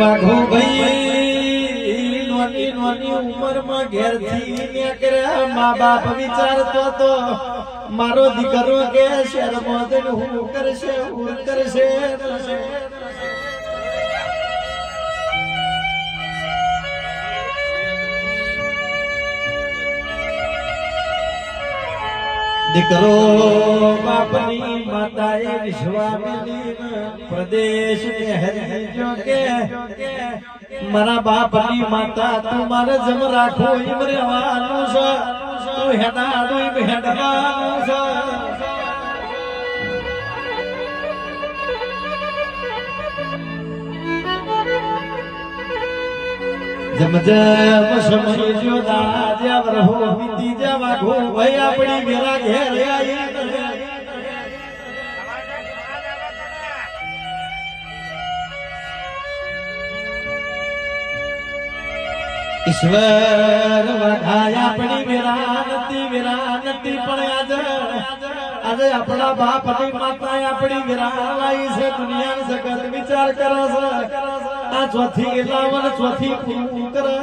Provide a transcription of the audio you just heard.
વાઘો ભાઈ, નોની મા બાપ વિચારતો તો મારો દીકરો કે શેર જઈને હું કરશે કરશે. દીકરો બાપની માતાએ વિશ્વામિની પ્રદેશ ને હરી જો કે, મારા બાપની માતા, તું મારે જમ રાખો એમ રહેવાનું છે. તું હેડા તું હેડવાનું જમ જમ સમય જો દાજ્યા રહો બીતી જવા ઘો ભાઈ આપણી ઘેરા ઘેર આવી ઈશ્વર વખાય આપણી વિરાનતી વિરાનતી પણ આજે આજે આપણા બાપ અને માતા આપણી વિરાન લાવી છે દુનિયા જગત વિચાર કરે છે આ ચોથી લાવન ચોથી પૂરું કરે